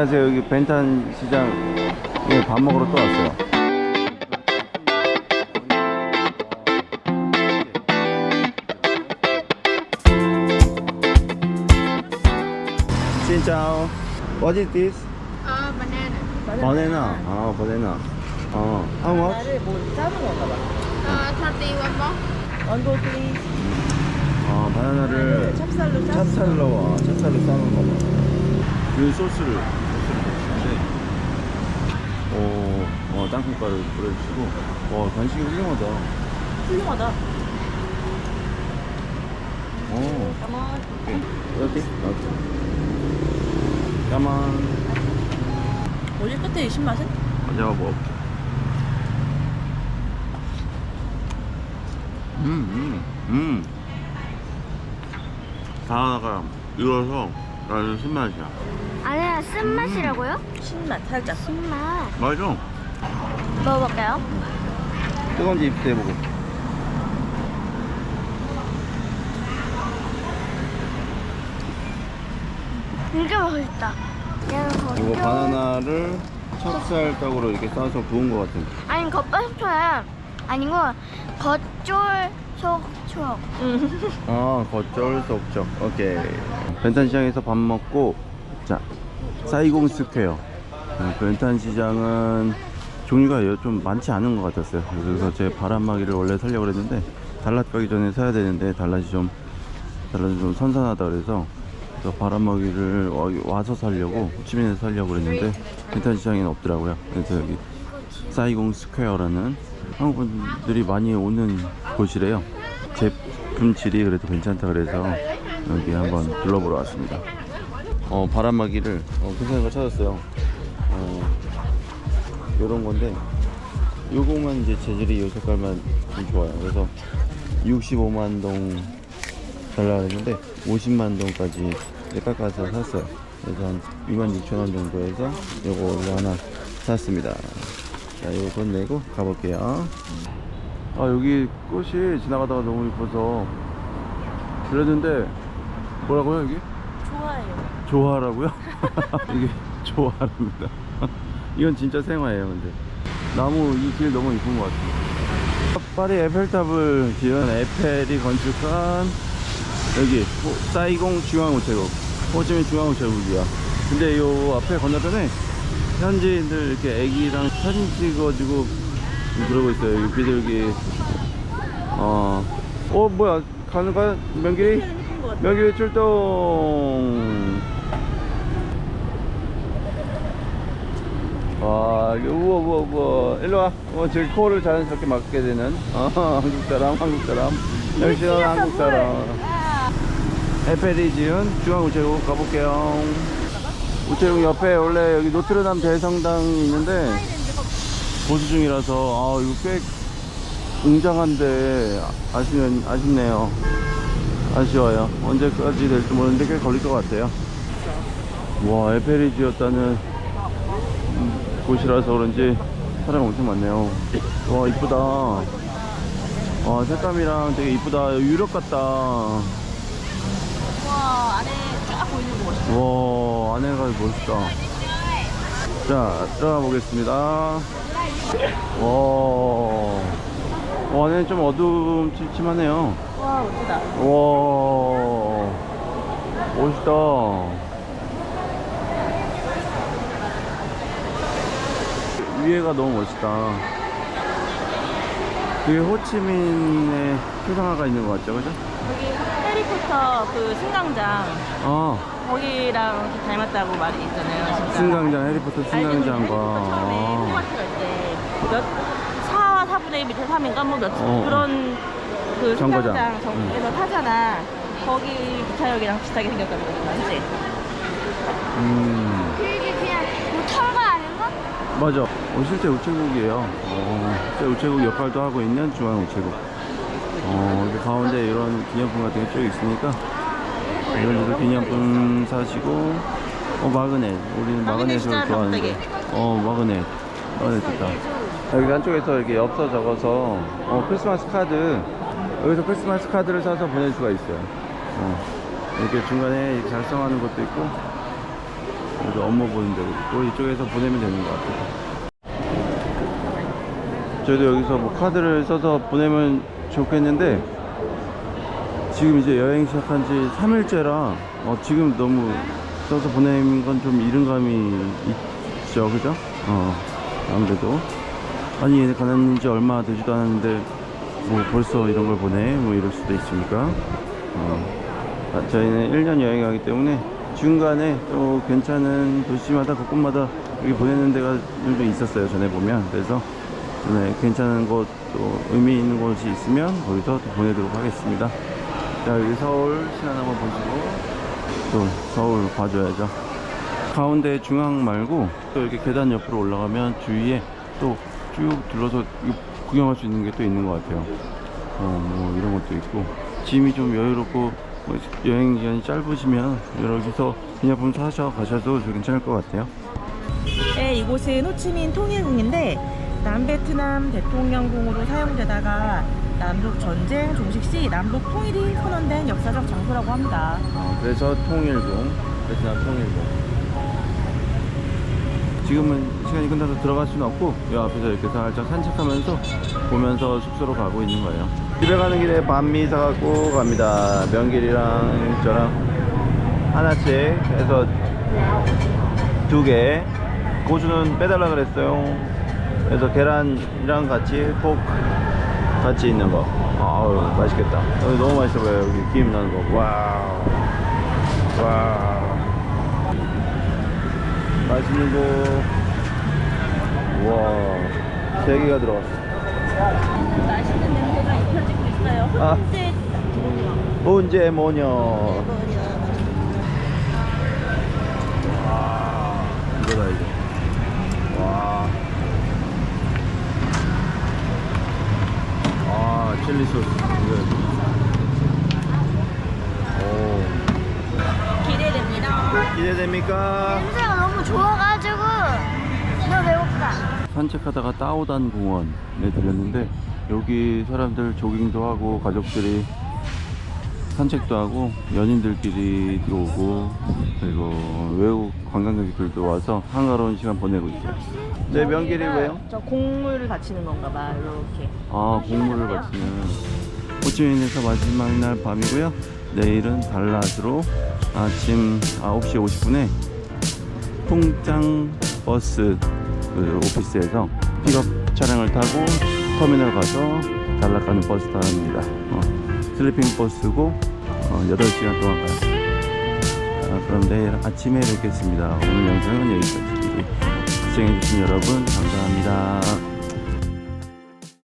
안녕하세요. 여기 벤탄 시장에 밥 먹으러 또 왔어요. 진짜오. What is this? Uh, banana. Banana. 아, banana. 어, how much? 나를 뭐 짜는 건가 봐. Uh, 30 one more. 원고 플리즈. 아, 바나나를 찹쌀로. 찹쌀로, 아, 찹쌀로 싸는 거 봐. 그 소스를, 오, 어, 땅콩가루 뿌려주시고, 와, 간식이 훌륭하다. 훌륭하다. 오, 가만. 오케이. 여기? 오케이. 까만. 어디 끝에 이 신맛은? 먼저 먹어볼게. 음, 음, 음. 바나나가 익어서 아주 신맛이야. 아니야 쓴맛이라고요? 신맛 살짝. 쓴맛 맛있어. 먹어볼까요? 뜨거운지 입수 해 보고. 되게 맛있다 얘는 겉 이거 바나나를 찹쌀떡으로 이렇게 싸서 구운 것 같은. 아니 겉바속촉 아니고 겉쫄 속촉 아, 겉절 속적. 오케이. 벤탄 시장에서 밥 먹고, 자, 사이공 스퀘어. 음, 벤탄 시장은 종류가 여- 좀 많지 않은 것 같았어요. 그래서 제 바람막이를 원래 살려고 그랬는데, 달랏 가기 전에 사야 되는데, 달랏이 좀, 달랏이 좀 선선하다 그래서, 그래서 바람막이를 와- 와서 살려고, 호치민에서 살려고 그랬는데, 벤탄 시장에는 없더라고요. 그래서 여기 사이공 스퀘어라는 한국 분들이 많이 오는 곳이래요. 제품 질이 그래도 괜찮다 그래서 여기 한번 둘러보러 왔습니다. 어 바람막이를 어, 괜찮은 거 찾았어요. 어 요런 건데 요거만 이제 재질이 요 색깔만 좀 좋아요. 그래서 65만 동 달라 했는데 50만 동까지 깎아서 샀어요. 그래서 한 2만 6천 원 정도에서 요거 하나 샀습니다. 자, 이거 돈 내고 가볼게요. 아, 여기 꽃이 지나가다가 너무 이뻐서 그랬는데 뭐라고요, 여기? 좋아해요. 조화라고요? 이게 조화랍니다. 이건 진짜 생화예요, 근데. 나무 이 길 너무 이쁜 것 같아요. 파리 에펠탑을 지은 에펠이 건축한 여기 호- 사이공 중앙우체국 호치민 중앙우체국이야. 근데 요 앞에 건너편에 현지인들 이렇게 애기랑 사진 찍어주고 그러고 있어요. 여기 비둘기. 어, 어 뭐야 가는 거야? 명길이? 명길이 출동. 와, 우와, 우와, 우와. 일로 와. 어, 저기 코를 자연스럽게 막게 되는. 어, 한국 사람, 한국 사람. 역시나 한국 사람. 에펠이 지은 중앙우체국 가볼게요. 우체국 옆에 원래 여기 노트르담 대성당이 있는데 보수 중이라서 아 이거 꽤 웅장한데 아시면 아쉽네요. 아쉬워요. 언제까지 될지 모르는데 꽤 걸릴 것 같아요. 와 에펠이 지었다는 음, 곳이라서 그런지 사람 엄청 많네요. 와 이쁘다. 와 색감이랑 되게 이쁘다. 유럽 같다. 와 안에 쫙 보이는 거 멋있어. 와 안에가 멋있다. 자 들어가 보겠습니다. 와, 와 안에는 좀 어두움침침하네요. 와 멋지다. 와 멋있다. 위에가 너무 멋있다. 그게 호치민의 표상화가 있는 것 같죠, 그죠? 여기 해리포터 그 승강장 아, 거기랑 닮았다고 말이 있잖아요. 진짜. 승강장, 해리포터 승강장과. 처음에 아. 홈마트 갈때몇 4와 4분의 1 밑에 3인가 뭐몇 어. 그런 그 정거장. 승강장 정에서 타잖아. 거기 기차역이랑 비슷하게 생겼다는 거잖아, 그치? 음. 그게 그냥 뭐 털거 아닌가? 맞아. 어, 실제 우체국이에요. 어, 실제 우체국 역할도 하고 있는 중앙 우체국. 어, 이렇게 가운데 이런 기념품 같은 게 쭉 있으니까 이런 데도 기념품 사시고 어 마그넷. 우리는 마그넷을 좋아하는데. 어 마그넷. 마그넷 좋다. 여기 안쪽에서 이렇게 엽서 적어서 어 크리스마스 카드. 여기서 크리스마스 카드를 사서 보낼 수가 있어요. 어, 이렇게 중간에 이렇게 작성하는 것도 있고 그래서 업무 보는 데도 있고 이쪽에서 보내면 되는 것 같아요. 저희도 여기서 뭐 카드를 써서 보내면 좋겠는데 지금 이제 여행 시작한 지 3일째라 어, 지금 너무 써서 보내는 건좀 이른 감이 있죠 그죠? 어 아무래도 아니 얘네 가는 지 얼마 되지도 않았는데 뭐 벌써 이런 걸 보내 뭐 이럴 수도 있으니까 어. 아, 저희는 1년 여행 가기 때문에 중간에 또 괜찮은 도시마다 곳곳마다 여기 보내는 데가 좀 있었어요 전에 보면 그래서 네, 괜찮은 곳 또 의미 있는 곳이 있으면 거기서 또 보내도록 하겠습니다 자 여기 서울 신안 한번 보시고 또 서울 봐줘야죠. 가운데 중앙 말고 또 이렇게 계단 옆으로 올라가면 주위에 또 쭉 둘러서 구경할 수 있는 게 또 있는 것 같아요. 어, 뭐 이런 것도 있고. 짐이 좀 여유롭고 뭐 여행 기간이 짧으시면 여기서 기념품 사셔 가셔도 좀 괜찮을 것 같아요. 네, 이곳은 호치민 통일궁인데 남베트남 대통령궁으로 사용되다가 남북 전쟁 종식 시 남북 통일이 선언된 역사적 장소라고 합니다. 아, 그래서 통일궁, 베트남 통일궁. 지금은 시간이 끝나서 들어갈 수는 없고 이 앞에서 이렇게 살짝 산책하면서 보면서 숙소로 가고 있는 거예요. 집에 가는 길에 반미 사갖고 갑니다. 명길이랑 저랑 하나씩 해서 두 개. 고수는 빼달라 그랬어요. 그래서 계란이랑 같이 꼭 같이 있는 거. 아우 맛있겠다. 여기 너무 맛있어 보여요. 여기 김 나는 거. 와우. 와우. 맛있는 거. 와. 세 개가 들어갔어. 맛있는 냄새가 입혀지고 있어요. 아. 훈제 문제 뭐냐. 와. 이거다 이거. 와. 아, 칠리 소스. 이거. 오. 기대됩니다. 기대됩니까? 냄새가 너무 좋아가지고 너무 배고프다. 산책하다가 따오단 공원에 들렸는데 여기 사람들 조깅도 하고 가족들이 산책도 하고 연인들끼리 들어오고 그리고 외국 관광객들도 와서 한가로운 시간 보내고 있어요. 네, 명길이 왜요? 저 곡물을 바치는 건가 봐. 이렇게. 아, 곡물을 바치는 호치민에서 마지막 날 밤이고요. 내일은 달랏으로 아침 9시 50분에 통장 버스 그 오피스에서 픽업 차량을 타고 터미널 가서 달랏 가는 버스 타랍니다. 어, 슬리핑 버스고 어, 8시간 동안 가요. 아, 그럼 내일 아침에 뵙겠습니다. 오늘 영상은 여기까지. 시청해주신 여러분 감사합니다.